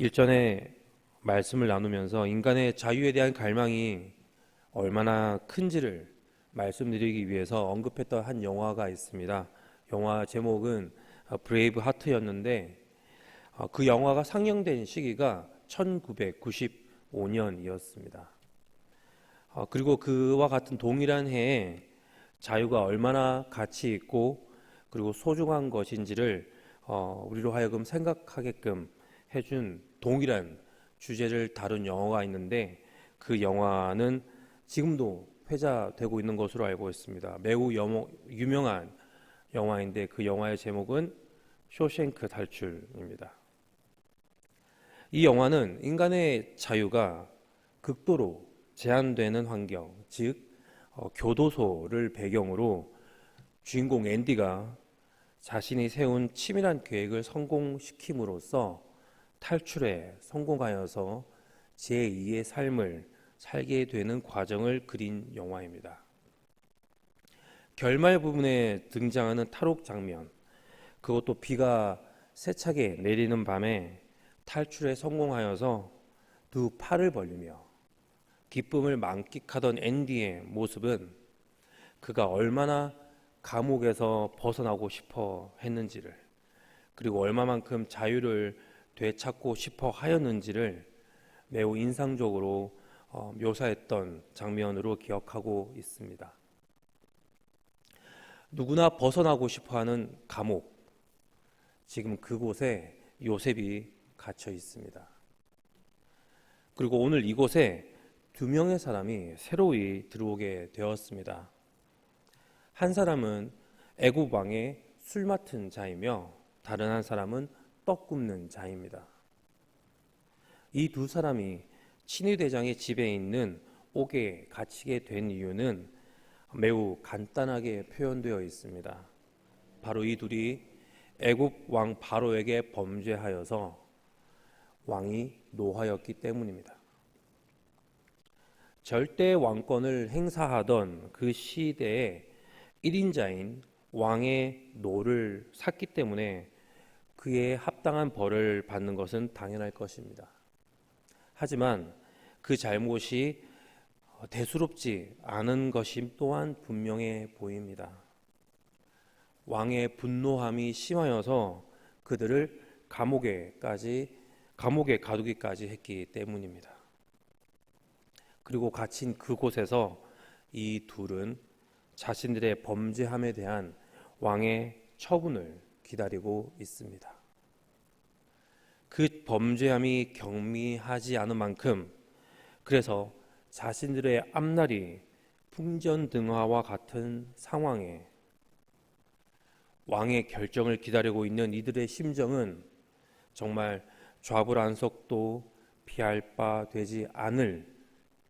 일전에 말씀을 나누면서 인간의 자유에 대한 갈망이 얼마나 큰지를 말씀드리기 위해서 언급했던 한 영화가 있습니다. 영화 제목은 브레이브 하트였는데 어, 그 영화가 상영된 시기가 1995년이었습니다. 어, 그리고 그와 같은 동일한 해에 자유가 얼마나 가치 있고 그리고 소중한 것인지를 어, 우리로 하여금 생각하게끔 해준 동일한 주제를 다룬 영화가 있는데 그 영화는 지금도 회자되고 있는 것으로 알고 있습니다. 매우 여모, 유명한 영화인데 그 영화의 제목은 쇼생크 탈출입니다. 이 영화는 인간의 자유가 극도로 제한되는 환경, 즉 어, 교도소를 배경으로 주인공 앤디가 자신이 세운 치밀한 계획을 성공시킴으로써 탈출에 성공하여서 제2의 삶을 살게 되는 과정을 그린 영화입니다. 결말 부분에 등장하는 탈옥 장면, 그것도 비가 세차게 내리는 밤에 탈출에 성공하여서 두 팔을 벌리며 기쁨을 만끽하던 앤디의 모습은 그가 얼마나 감옥에서 벗어나고 싶어 했는지를 그리고 얼마만큼 자유를 되찾고 싶어 하였는지를 매우 인상적으로 어, 묘사했던 장면으로 기억하고 있습니다. 누구나 벗어나고 싶어 하는 감옥. 지금 그곳에 요셉이 갇혀 있습니다. 그리고 오늘 이곳에 두 명의 사람이 새로이 들어오게 되었습니다. 한 사람은 애굽 왕의 술 맡은 자이며 다른 한 사람은 떡 굽는 자입니다. 이 두 사람이 친위 대장의 집에 있는 옥에 갇히게 된 이유는 매우 간단하게 표현되어 있습니다. 바로 이 둘이 애굽 왕 바로에게 범죄하여서 왕이 노하였기 때문입니다. 절대 왕권을 행사하던 그 시대에 1인자인 왕의 노를 샀기 때문에 그에 합당한 벌을 받는 것은 당연할 것입니다. 하지만 그 잘못이 대수롭지 않은 것이 또한 분명해 보입니다. 왕의 분노함이 심하여서 그들을 감옥에까지 감옥에 가두기까지 했기 때문입니다. 그리고 갇힌 그곳에서 이 둘은 자신들의 범죄함에 대한 왕의 처분을 기다리고 있습니다. 그 범죄함이 경미하지 않은 만큼 그래서 자신들의 앞날이 풍전등화와 같은 상황에 왕의 결정을 기다리고 있는 이들의 심정은 정말 좌불안석도 피할 바 되지 않을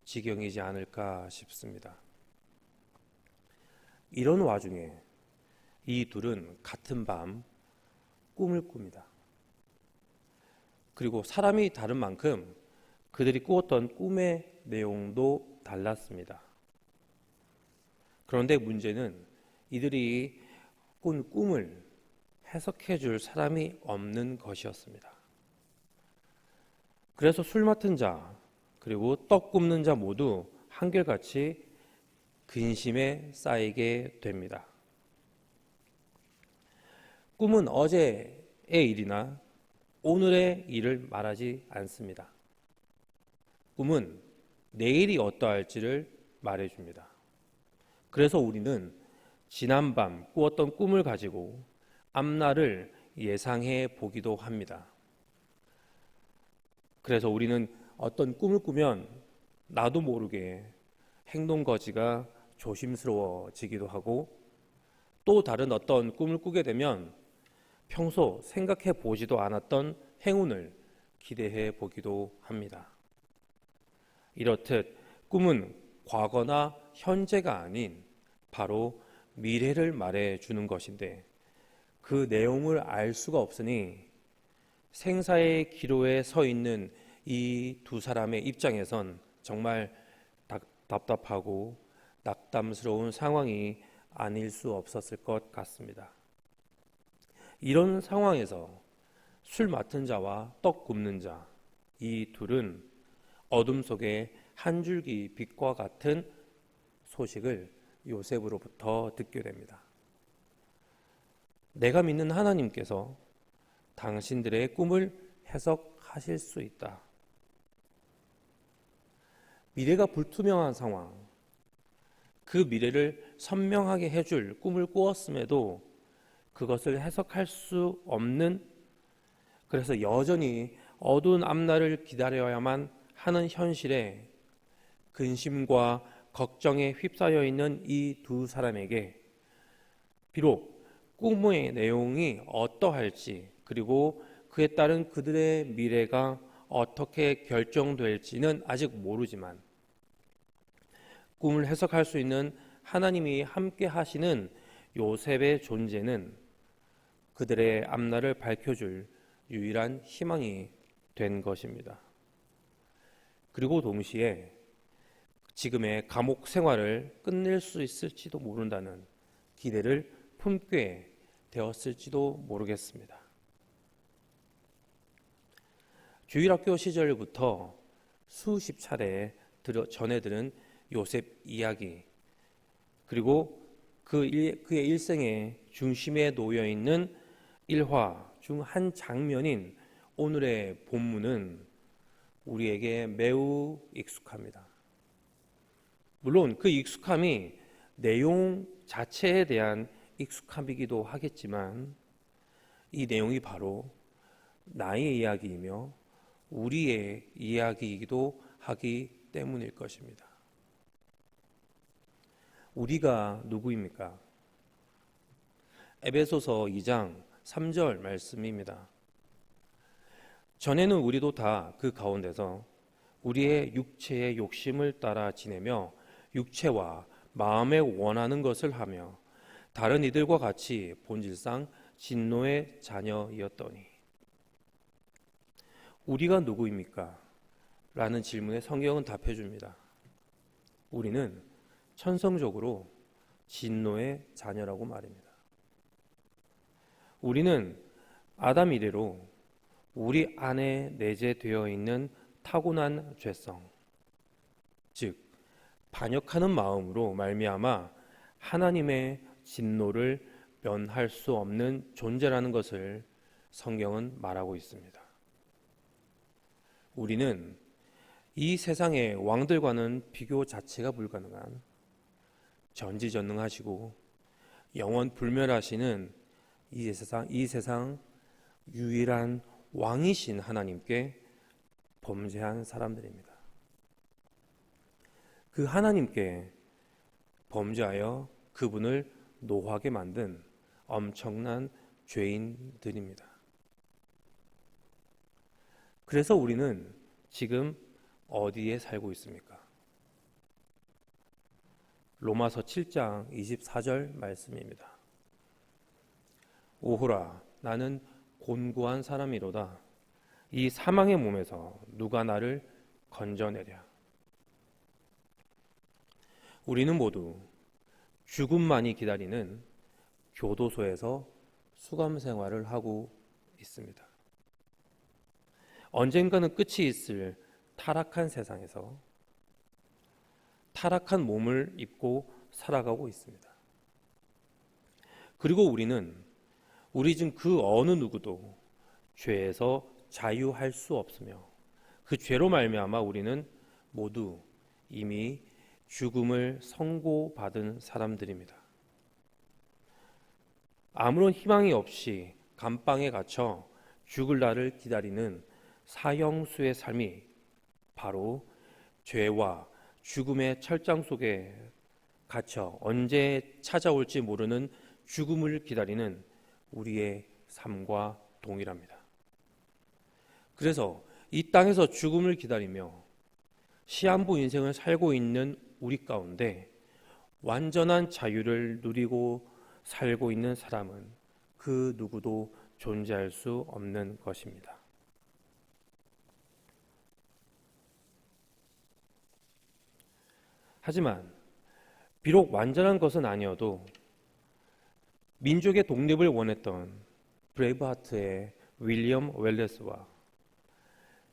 지경이지 않을까 싶습니다. 이런 와중에 이 둘은 같은 밤 꿈을 꿉니다. 그리고 사람이 다른 만큼 그들이 꾸었던 꿈의 내용도 달랐습니다. 그런데 문제는 이들이 꾼 꿈을 해석해 줄 사람이 없는 것이었습니다. 그래서 술 맡은 자, 그리고 떡 굽는 자 모두 한결같이 근심에 쌓이게 됩니다. 꿈은 어제의 일이나 오늘의 일을 말하지 않습니다. 꿈은 내일이 어떠할지를 말해줍니다. 그래서 우리는 지난밤 꾸었던 꿈을 가지고 앞날을 예상해 보기도 합니다. 그래서 우리는 어떤 꿈을 꾸면 나도 모르게 행동 거지가 조심스러워지기도 하고 또 다른 어떤 꿈을 꾸게 되면 평소 생각해 보지도 않았던 행운을 기대해 보기도 합니다. 이렇듯 꿈은 과거나 현재가 아닌 바로 미래를 말해 주는 것인데 그 내용을 알 수가 없으니 생사의 기로에 서 있는 이 두 사람의 입장에선 정말 답답하고 낙담스러운 상황이 아닐 수 없었을 것 같습니다. 이런 상황에서 술 맡은 자와 떡 굽는 자, 이 둘은 어둠 속에 한 줄기 빛과 같은 소식을 요셉으로부터 듣게 됩니다. 내가 믿는 하나님께서 당신들의 꿈을 해석하실 수 있다. 미래가 불투명한 상황, 그 미래를 선명하게 해줄 꿈을 꾸었음에도 그것을 해석할 수 없는 그래서 여전히 어두운 앞날을 기다려야만 하는 현실에 근심과 걱정에 휩싸여 있는 이 두 사람에게 비록 꿈의 내용이 어떠할지 그리고 그에 따른 그들의 미래가 어떻게 결정될지는 아직 모르지만 꿈을 해석할 수 있는 하나님이 함께 하시는 요셉의 존재는 그들의 앞날을 밝혀줄 유일한 희망이 된 것입니다. 그리고 동시에 지금의 감옥 생활을 끝낼 수 있을지도 모른다는 기대를 품게 되었을지도 모르겠습니다. 주일학교 시절부터 수십 차례 전해들은 요셉 이야기 그리고 그 일, 그의 일생의 중심에 놓여 있는 일화 중 한 장면인 오늘의 본문은 우리에게 매우 익숙합니다. 물론 그 익숙함이 내용 자체에 대한 익숙함이기도 하겠지만 이 내용이 바로 나의 이야기이며 우리의 이야기이기도 하기 때문일 것입니다. 우리가 누구입니까? 에베소서 2장 3절 말씀입니다. 전에는 우리도 다 그 가운데서 우리의 육체의 욕심을 따라 지내며 육체와 마음에 원하는 것을 하며 다른 이들과 같이 본질상 진노의 자녀이었더니 우리가 누구입니까? 라는 질문에 성경은 답해 줍니다. 우리는 천성적으로 진노의 자녀라고 말입니다. 우리는 아담 이래로 우리 안에 내재되어 있는 타고난 죄성, 즉 반역하는 마음으로 말미암아 하나님의 진노를 면할 수 없는 존재라는 것을 성경은 말하고 있습니다. 우리는 이 세상의 왕들과는 비교 자체가 불가능한 전지전능하시고 영원 불멸하시는 이 세상 이 세상 유일한 왕이신 하나님께 범죄한 사람들입니다. 그 하나님께 범죄하여 그분을 노하게 만든 엄청난 죄인들입니다. 그래서 우리는 지금 어디에 살고 있습니까? 로마서 7장 24절 말씀입니다. 오호라 나는 곤고한 사람이로다. 이 사망의 몸에서 누가 나를 건져내랴. 우리는 모두 죽음만이 기다리는 교도소에서 수감 생활을 하고 있습니다. 언젠가는 끝이 있을 타락한 세상에서 타락한 몸을 입고 살아가고 있습니다. 그리고 우리는 우리 중 그 어느 누구도 죄에서 자유할 수 없으며 그 죄로 말미암아 우리는 모두 이미 죽음을 선고받은 사람들입니다. 아무런 희망이 없이 감방에 갇혀 죽을 날을 기다리는 사형수의 삶이 바로 죄와 죽음의 철장 속에 갇혀 언제 찾아올지 모르는 죽음을 기다리는 우리의 삶과 동일합니다. 그래서 이 땅에서 죽음을 기다리며 시한부 인생을 살고 있는 우리 가운데 완전한 자유를 누리고 살고 있는 사람은 그 누구도 존재할 수 없는 것입니다. 하지만 비록 완전한 것은 아니어도 민족의 독립을 원했던 브레이브하트의 윌리엄 웰레스와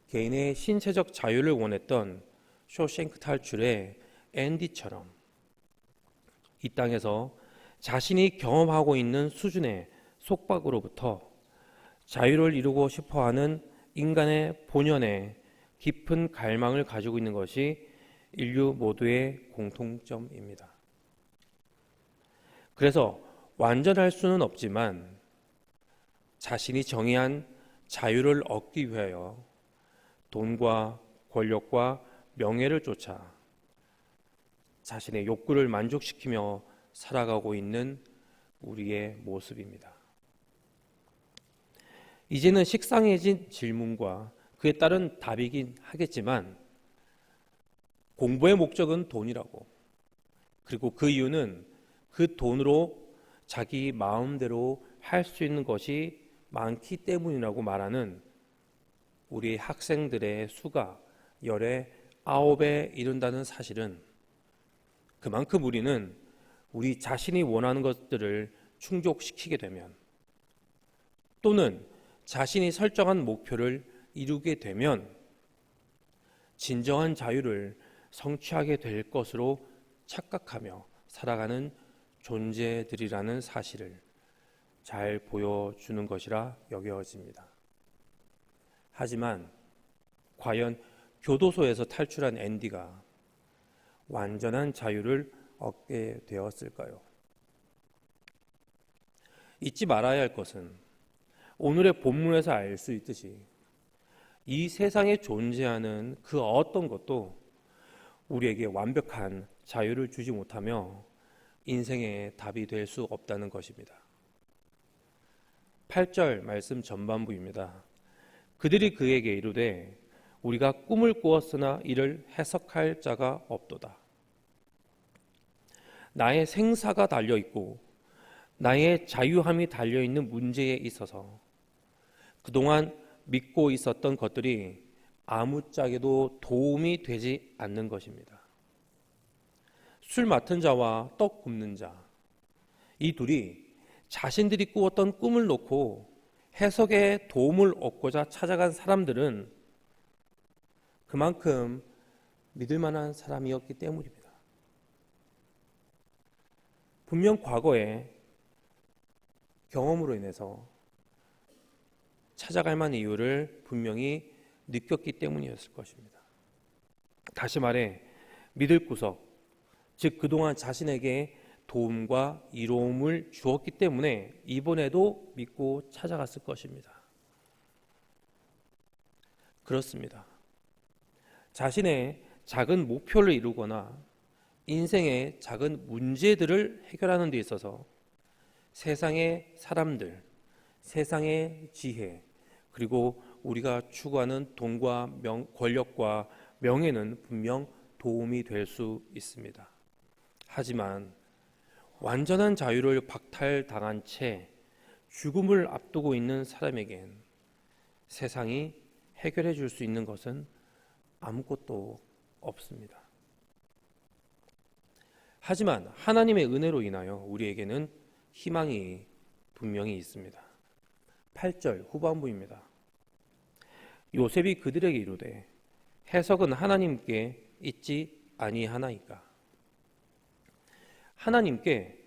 개인의 신체적 자유를 원했던 쇼생크 탈출의 앤디처럼 이 땅에서 자신이 경험하고 있는 수준의 속박으로부터 자유를 이루고 싶어 하는 인간의 본연의 깊은 갈망을 가지고 있는 것이 인류 모두의 공통점입니다. 그래서 완전할 수는 없지만 자신이 정의한 자유를 얻기 위하여 돈과 권력과 명예를 쫓아 자신의 욕구를 만족시키며 살아가고 있는 우리의 모습입니다. 이제는 식상해진 질문과 그에 따른 답이긴 하겠지만 공부의 목적은 돈이라고 그리고 그 이유는 그 돈으로 자기 마음대로 할 수 있는 것이 많기 때문이라고 말하는 우리 학생들의 수가 열에 아홉에 이른다는 사실은 그만큼 우리는 우리 자신이 원하는 것들을 충족시키게 되면 또는 자신이 설정한 목표를 이루게 되면 진정한 자유를 성취하게 될 것으로 착각하며 살아가는 존재들이라는 사실을 잘 보여주는 것이라 여겨집니다. 하지만 과연 교도소에서 탈출한 앤디가 완전한 자유를 얻게 되었을까요? 잊지 말아야 할 것은 오늘의 본문에서 알 수 있듯이 이 세상에 존재하는 그 어떤 것도 우리에게 완벽한 자유를 주지 못하며 인생의 답이 될 수 없다는 것입니다. 8절 말씀 전반부입니다. 그들이 그에게 이르되 우리가 꿈을 꾸었으나 이를 해석할 자가 없도다. 나의 생사가 달려 있고 나의 자유함이 달려 있는 문제에 있어서 그동안 믿고 있었던 것들이 아무짝에도 도움이 되지 않는 것입니다. 술 맡은 자와 떡 굽는 자, 이 둘이 자신들이 꾸었던 꿈을 놓고 해석에 도움을 얻고자 찾아간 사람들은 그만큼 믿을 만한 사람이었기 때문입니다. 분명 과거에 경험으로 인해서 찾아갈 만한 이유를 분명히 느꼈기 때문이었을 것입니다. 다시 말해 믿을 구석, 즉 그동안 자신에게 도움과 이로움을 주었기 때문에 이번에도 믿고 찾아갔을 것입니다. 그렇습니다. 자신의 작은 목표를 이루거나 인생의 작은 문제들을 해결하는 데 있어서 세상의 사람들, 세상의 지혜, 그리고 우리가 추구하는 돈과 명, 권력과 명예는 분명 도움이 될 수 있습니다. 하지만 완전한 자유를 박탈당한 채 죽음을 앞두고 있는 사람에겐 세상이 해결해 줄 수 있는 것은 아무것도 없습니다. 하지만 하나님의 은혜로 인하여 우리에게는 희망이 분명히 있습니다. 8절 후반부입니다. 요셉이 그들에게 이르되 해석은 하나님께 있지 아니하나이까. 하나님께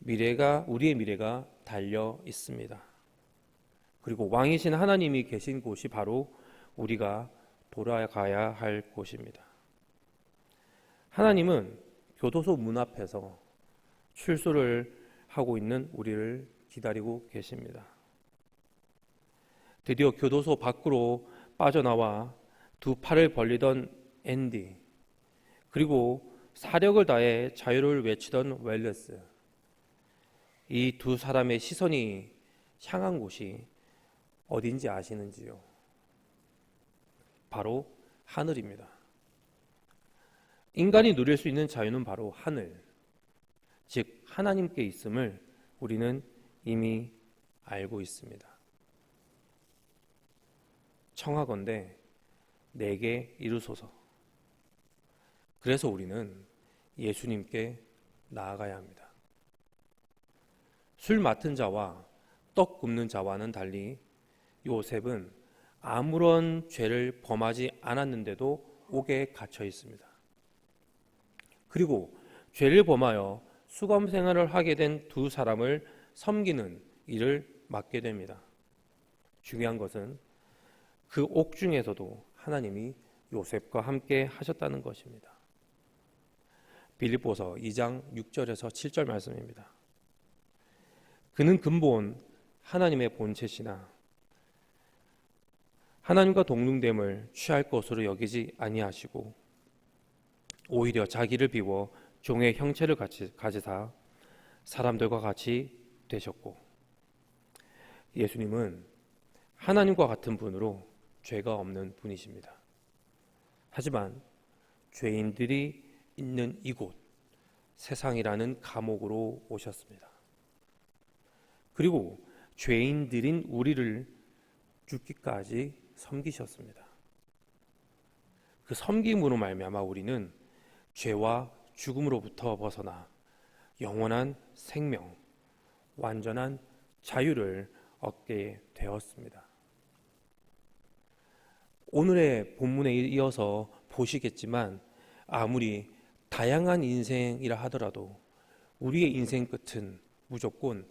미래가 우리의 미래가 달려 있습니다. 그리고 왕이신 하나님이 계신 곳이 바로 우리가 돌아가야 할 곳입니다. 하나님은 교도소 문 앞에서 출소를 하고 있는 우리를 기다리고 계십니다. 드디어 교도소 밖으로 빠져나와 두 팔을 벌리던 앤디, 그리고 사력을 다해 자유를 외치던 웰레스. 이 두 사람의 시선이 향한 곳이 어딘지 아시는지요? 바로 하늘입니다. 인간이 누릴 수 있는 자유는 바로 하늘, 즉 하나님께 있음을 우리는 이미 알고 있습니다. 청하건대 내게 이루소서. 그래서 우리는 예수님께 나아가야 합니다. 술 맡은 자와 떡 굽는 자와는 달리 요셉은 아무런 죄를 범하지 않았는데도 옥에 갇혀 있습니다. 그리고 죄를 범하여 수검 생활을 하게 된 두 사람을 섬기는 일을 맡게 됩니다. 중요한 것은 그 옥 중에서도 하나님이 요셉과 함께 하셨다는 것입니다. 빌립보서 2장 6절에서 7절 말씀입니다. 그는 근본 하나님의 본체시나 하나님과 동등됨을 취할 것으로 여기지 아니하시고 오히려 자기를 비워 종의 형체를 같이 가지사 사람들과 같이 되셨고 예수님은 하나님과 같은 분으로 죄가 없는 분이십니다. 하지만 죄인들이 있는 이곳 세상이라는 감옥으로 오셨습니다. 그리고 죄인들인 우리를 죽기까지 섬기셨습니다. 그 섬김으로 말미암아 우리는 죄와 죽음으로부터 벗어나 영원한 생명, 완전한 자유를 얻게 되었습니다. 오늘의 본문에 이어서 보시겠지만 아무리 다양한 인생이라 하더라도 우리의 인생 끝은 무조건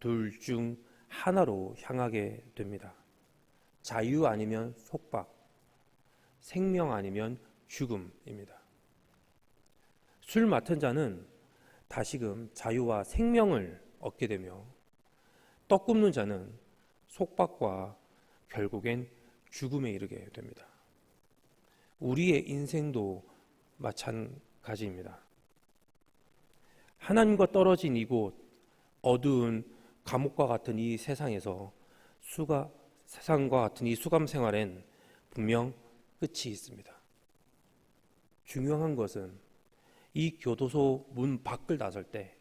둘 중 하나로 향하게 됩니다. 자유 아니면 속박, 생명 아니면 죽음입니다. 술 맡은 자는 다시금 자유와 생명을 얻게 되며 떡 굽는 자는 속박과 결국엔 죽음에 이르게 됩니다. 우리의 인생도 마찬가지입니다. 하나님과 떨어진 이곳 어두운 감옥과 같은 이 세상에서 수가 세상과 같은 이 수감 생활엔 분명 끝이 있습니다. 중요한 것은 이 교도소 문 밖을 나설 때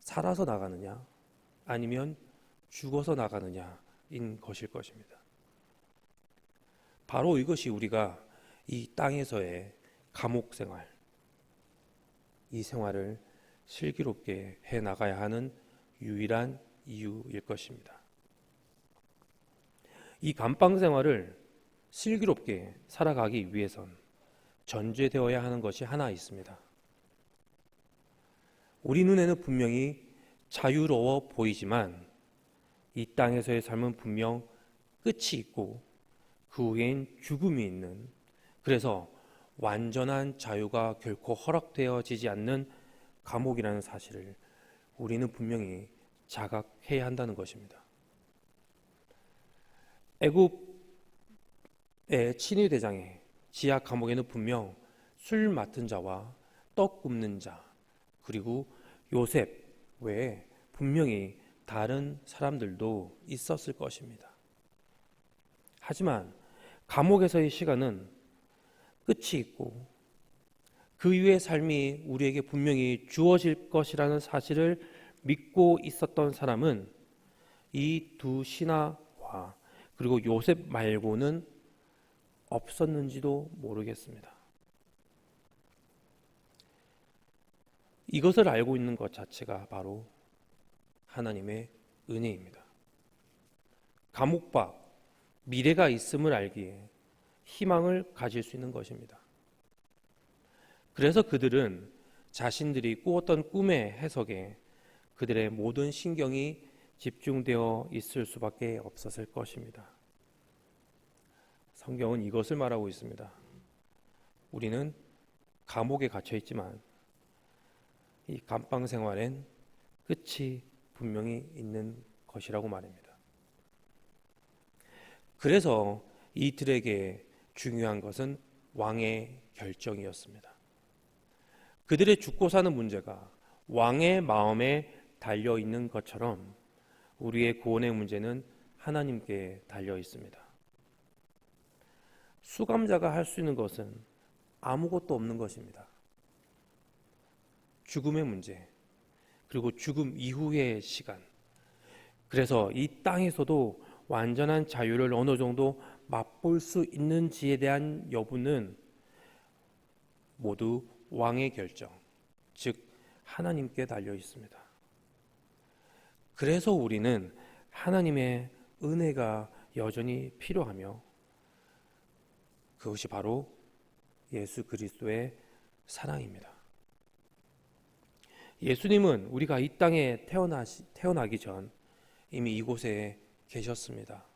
살아서 나가느냐 아니면 죽어서 나가느냐인 것일 것입니다. 바로 이것이 우리가 이 땅에서의 감옥 생활, 이 생활을 슬기롭게 해 나가야 하는 유일한 이유일 것입니다. 이 감방 생활을 슬기롭게 살아가기 위해선 전제되어야 하는 것이 하나 있습니다. 우리 눈에는 분명히 자유로워 보이지만 이 땅에서의 삶은 분명 끝이 있고 그 후엔 죽음이 있는 그래서 완전한 자유가 결코 허락되어지지 않는 감옥이라는 사실을 우리는 분명히 자각해야 한다는 것입니다. 애굽의 친위 대장에 지하 감옥에는 분명 술 맡은 자와 떡 굽는 자 그리고 요셉 외에 분명히 다른 사람들도 있었을 것입니다. 하지만 감옥에서의 시간은 끝이 있고 그 이후의 삶이 우리에게 분명히 주어질 것이라는 사실을 믿고 있었던 사람은 이 두 신하와 그리고 요셉 말고는 없었는지도 모르겠습니다. 이것을 알고 있는 것 자체가 바로 하나님의 은혜입니다. 감옥 밖 미래가 있음을 알기에 희망을 가질 수 있는 것입니다. 그래서 그들은 자신들이 꾸었던 꿈의 해석에 그들의 모든 신경이 집중되어 있을 수밖에 없었을 것입니다. 성경은 이것을 말하고 있습니다. 우리는 감옥에 갇혀 있지만 이 감방 생활엔 끝이 분명히 있는 것이라고 말입니다. 그래서 이들에게 중요한 것은 왕의 결정이었습니다. 그들의 죽고 사는 문제가 왕의 마음에 달려 있는 것처럼 우리의 구원의 문제는 하나님께 달려 있습니다. 수감자가 할 수 있는 것은 아무것도 없는 것입니다. 죽음의 문제, 그리고 죽음 이후의 시간. 그래서 이 땅에서도 완전한 자유를 어느 정도 맛 볼 수 있는지에 대한 여부는 모두 왕의 결정, 즉 하나님께 달려 있습니다. 그래서 우리는 하나님의 은혜가 여전히 필요하며 그것이 바로 예수 그리스도의 사랑입니다. 예수님은 우리가 이 땅에 태어나기 전 이미 이곳에 계셨습니다.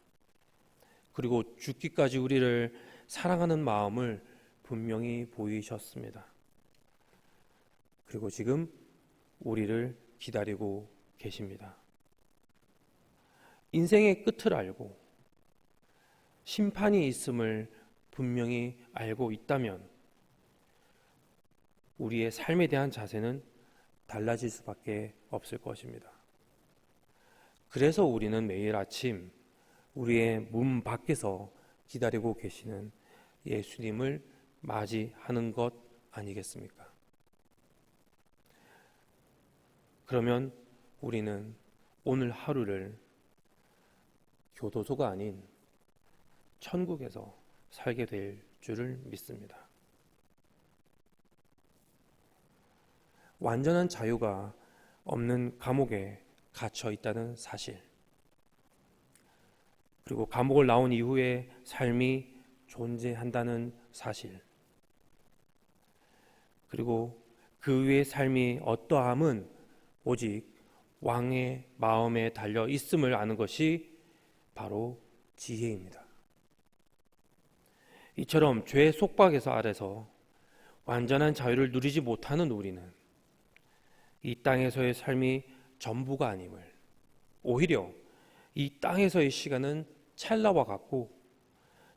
그리고 죽기까지 우리를 사랑하는 마음을 분명히 보이셨습니다. 그리고 지금 우리를 기다리고 계십니다. 인생의 끝을 알고 심판이 있음을 분명히 알고 있다면 우리의 삶에 대한 자세는 달라질 수밖에 없을 것입니다. 그래서 우리는 매일 아침 우리의 문 밖에서 기다리고 계시는 예수님을 맞이하는 것 아니겠습니까? 그러면 우리는 오늘 하루를 교도소가 아닌 천국에서 살게 될 줄을 믿습니다. 완전한 자유가 없는 감옥에 갇혀 있다는 사실. 그리고 감옥을 나온 이후에 삶이 존재한다는 사실. 그리고 그 위의 삶이 어떠함은 오직 왕의 마음에 달려 있음을 아는 것이 바로 지혜입니다. 이처럼 죄의 속박에서 아래서 완전한 자유를 누리지 못하는 우리는 이 땅에서의 삶이 전부가 아님을 오히려 이 땅에서의 시간은 찰나와 같고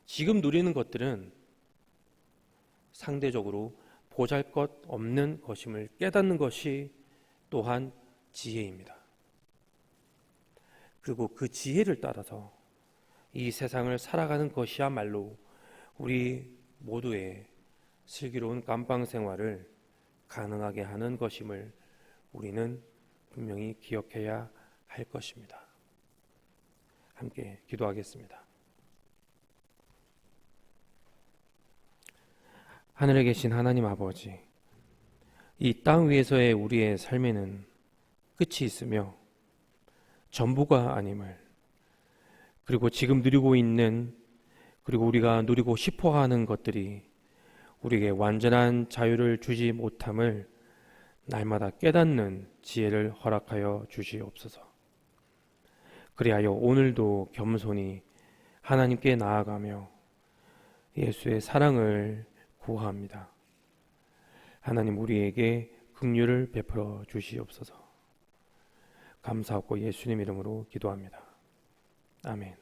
지금 누리는 것들은 상대적으로 보잘 것 없는 것임을 깨닫는 것이 또한 지혜입니다. 그리고 그 지혜를 따라서 이 세상을 살아가는 것이야말로 우리 모두의 슬기로운 감방 생활을 가능하게 하는 것임을 우리는 분명히 기억해야 할 것입니다. 함께 기도하겠습니다. 하늘에 계신 하나님 아버지, 이 땅 위에서의 우리의 삶에는 끝이 있으며 전부가 아님을 그리고 지금 누리고 있는 그리고 우리가 누리고 싶어 하는 것들이 우리에게 완전한 자유를 주지 못함을 날마다 깨닫는 지혜를 허락하여 주시옵소서. 그리하여 오늘도 겸손히 하나님께 나아가며 예수의 사랑을 구합니다. 하나님 우리에게 긍휼을 베풀어 주시옵소서. 감사하고 예수님 이름으로 기도합니다. 아멘.